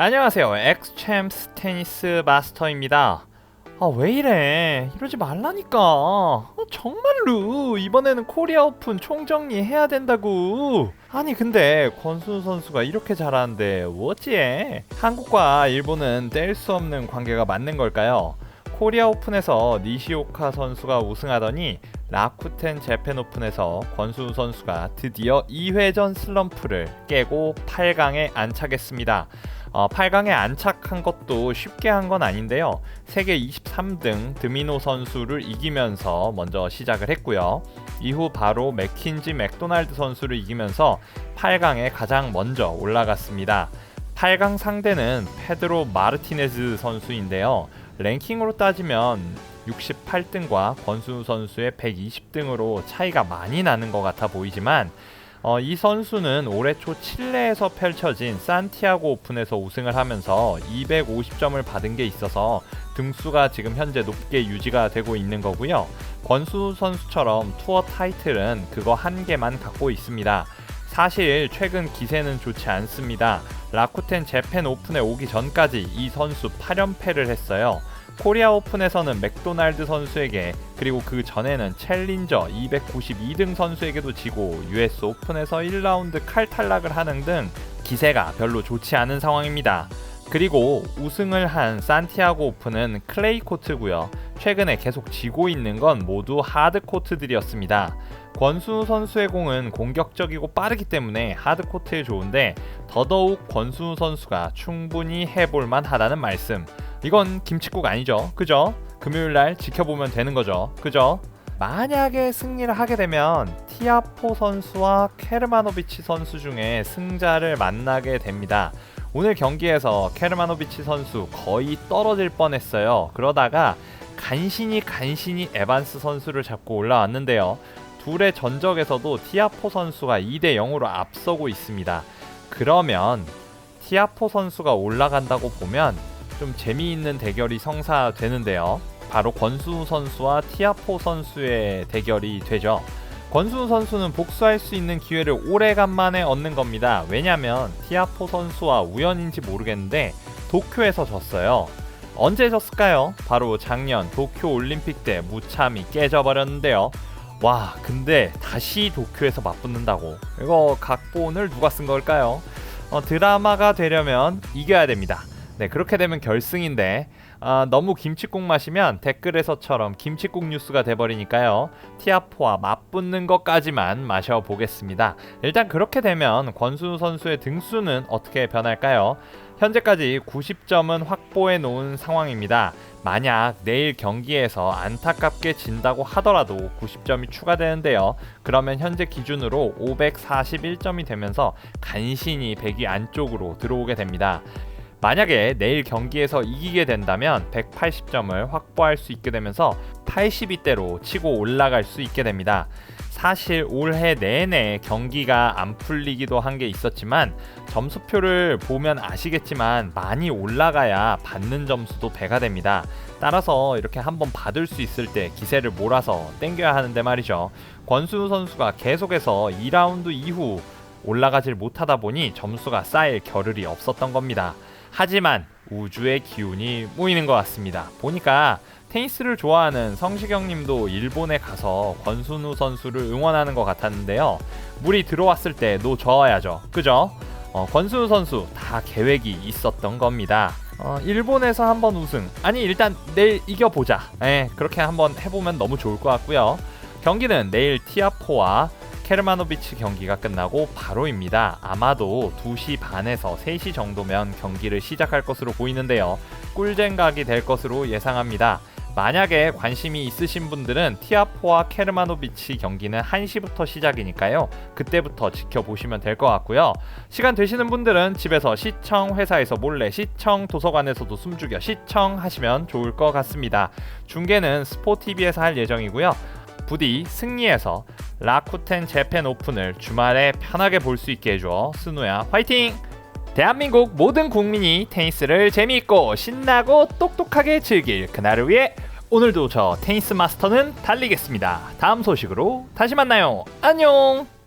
안녕하세요. 엑스챔스 테니스 마스터입니다. 아, 왜 이래? 이러지 말라니까. 아, 정말로 이번에는 코리아 오픈 총정리 해야 된다고. 아니 근데 권순우 선수가 이렇게 잘하는데 어찌해? 한국과 일본은 뗄 수 없는 관계가 맞는 걸까요? 코리아 오픈에서 니시오카 선수가 우승하더니 라쿠텐 재팬 오픈에서 권순우 선수가 드디어 2회전 슬럼프를 깨고 8강에 안착했습니다. 어, 8강에 안착한 것도 쉽게 한 건 아닌데요. 세계 23등 드미노 선수를 이기면서 먼저 시작을 했고요. 이후 바로 맥킨지 맥도날드 선수를 이기면서 8강에 가장 먼저 올라갔습니다. 8강 상대는 페드로 마르티네즈 선수인데요. 랭킹으로 따지면 68등과 권순우 선수의 120등으로 차이가 많이 나는 것 같아 보이지만 어, 이 선수는 올해 초 칠레에서 펼쳐진 산티아고 오픈에서 우승을 하면서 250점을 받은 게 있어서 등수가 지금 현재 높게 유지가 되고 있는 거고요. 권수 선수처럼 투어 타이틀은 그거 한 개만 갖고 있습니다. 사실 최근 기세는 좋지 않습니다. 라쿠텐 재팬 오픈에 오기 전까지 이 선수 8연패를 했어요. 코리아 오픈에서는 맥도날드 선수에게 그리고 그 전에는 챌린저 292등 선수에게도 지고 US 오픈에서 1라운드 칼탈락을 하는 등 기세가 별로 좋지 않은 상황입니다. 그리고 우승을 한 산티아고 오픈은 클레이 코트고요. 최근에 계속 지고 있는 건 모두 하드 코트들이었습니다. 권순우 선수의 공은 공격적이고 빠르기 때문에 하드 코트에 좋은데 더더욱 권순우 선수가 충분히 해볼만 하다는 말씀. 이건 김치국 아니죠. 그죠? 금요일 날 지켜보면 되는 거죠. 그죠? 만약에 승리를 하게 되면 티아포 선수와 케르마노비치 선수 중에 승자를 만나게 됩니다. 오늘 경기에서 케르마노비치 선수 거의 떨어질 뻔했어요. 그러다가 간신히 간신히 에반스 선수를 잡고 올라왔는데요. 둘의 전적에서도 티아포 선수가 2대 0으로 앞서고 있습니다. 그러면 티아포 선수가 올라간다고 보면 좀 재미있는 대결이 성사되는데요. 바로 권수우 선수와 티아포 선수의 대결이 되죠. 권수우 선수는 복수할 수 있는 기회를 오래간만에 얻는 겁니다. 왜냐면 티아포 선수와 우연인지 모르겠는데 도쿄에서 졌어요. 언제 졌을까요? 바로 작년 도쿄 올림픽 때 무참히 깨져버렸는데요. 와, 근데 다시 도쿄에서 맞붙는다고. 이거 각본을 누가 쓴 걸까요? 어, 드라마가 되려면 이겨야 됩니다. 네, 그렇게 되면 결승인데 아, 너무 김치국 마시면 댓글에서처럼 김치국 뉴스가 돼버리니까요. 티아포와 맞붙는 것까지만 마셔보겠습니다. 일단 그렇게 되면 권순우 선수의 등수는 어떻게 변할까요? 현재까지 90점은 확보해 놓은 상황입니다. 만약 내일 경기에서 안타깝게 진다고 하더라도 90점이 추가되는데요. 그러면 현재 기준으로 541점이 되면서 간신히 100위 안쪽으로 들어오게 됩니다. 만약에 내일 경기에서 이기게 된다면 180점을 확보할 수 있게 되면서 82대로 치고 올라갈 수 있게 됩니다. 사실 올해 내내 경기가 안 풀리기도 한 게 있었지만 점수표를 보면 아시겠지만 많이 올라가야 받는 점수도 배가 됩니다. 따라서 이렇게 한번 받을 수 있을 때 기세를 몰아서 땡겨야 하는데 말이죠. 권순우 선수가 계속해서 2라운드 이후 올라가질 못하다 보니 점수가 쌓일 겨를이 없었던 겁니다. 하지만 우주의 기운이 모이는 것 같습니다. 보니까 테니스를 좋아하는 성시경 님도 일본에 가서 권순우 선수를 응원하는 것 같았는데요. 물이 들어왔을 때 놓져야죠. 그죠? 어, 권순우 선수 다 계획이 있었던 겁니다. 어, 일본에서 한번 우승. 아니, 일단 내일 이겨보자. 예, 그렇게 한번 해보면 너무 좋을 것 같고요. 경기는 내일 티아포와 케르마노비치 경기가 끝나고 바로입니다. 아마도 2시 반에서 3시 정도면 경기를 시작할 것으로 보이는데요. 꿀잼각이 될 것으로 예상합니다. 만약에 관심이 있으신 분들은 티아포와 케르마노비치 경기는 1시부터 시작이니까요. 그때부터 지켜보시면 될 것 같고요. 시간 되시는 분들은 집에서 시청, 회사에서 몰래 시청, 도서관에서도 숨죽여 시청하시면 좋을 것 같습니다. 중계는 스포티비에서 할 예정이고요. 부디 승리해서 라쿠텐 재팬 오픈을 주말에 편하게 볼 수 있게 해줘 스누야 화이팅! 대한민국 모든 국민이 테니스를 재미있고 신나고 똑똑하게 즐길 그날을 위해 오늘도 저 테니스 마스터는 달리겠습니다. 다음 소식으로 다시 만나요. 안녕!